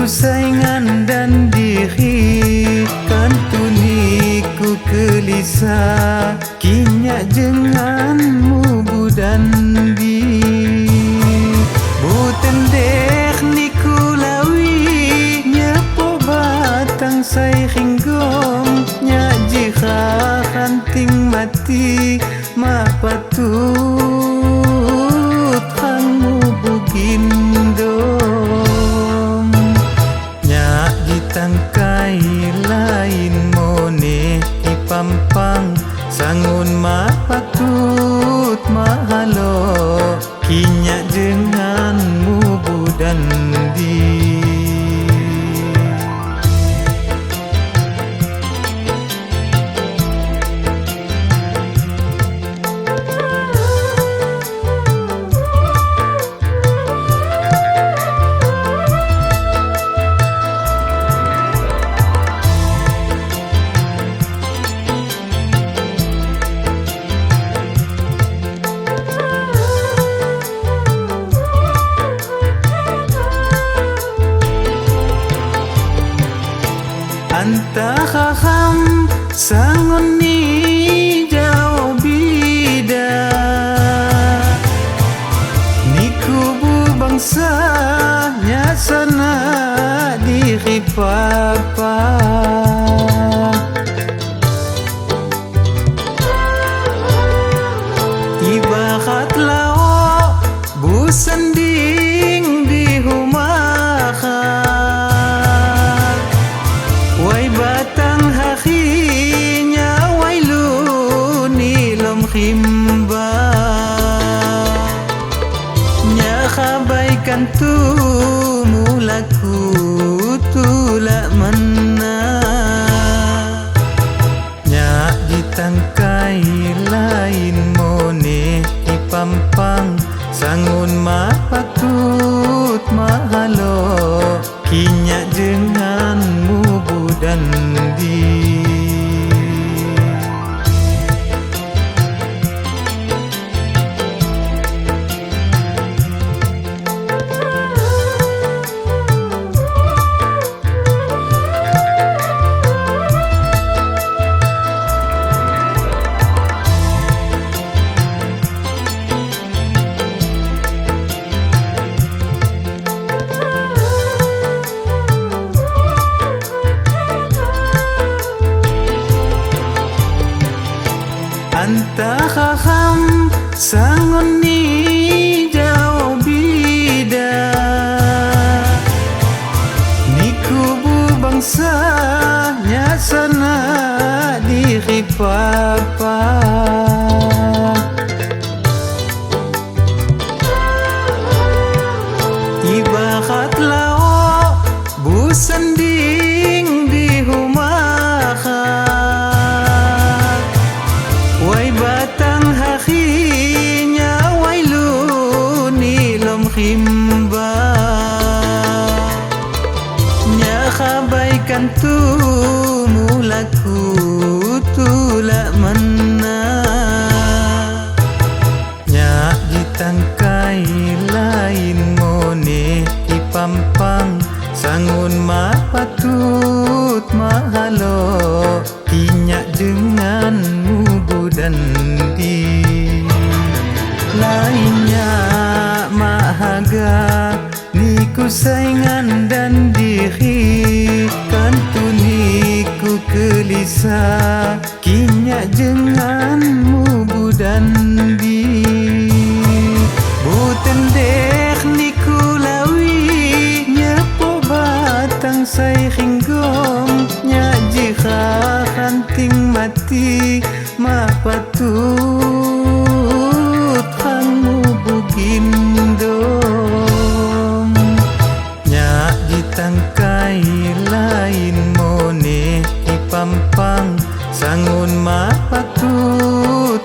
niku saingan dan diri kan tuniku kelisa. Kinyak denganmu budan di Buten dek niku lawi nyepo batang say ringgong nya jika kanting mati ma patut kamu bugindom papa Ibarat lao busanding di humahan Wai batang hakinya Wai lunilom himba kabaikan tu mulaku tulak mana Nya ditangkai lain mone ipampang sangun ma patut mahalo sangon ni jauh bida. Niku bu bangsa nyasana diri papa himba. Nya kabaikan tu mulaku tulak mana Nya ditangkai lain mone ipampang sangun ma patut mahalo. Kinyak denganmu budan di niku saingan dan diri kan tuniku kelisa. Kinyak denganmu budan di. Buten dek niku lawi nyepo batang say ringgong. Nya jika kanting mati ipampang sangun ma patut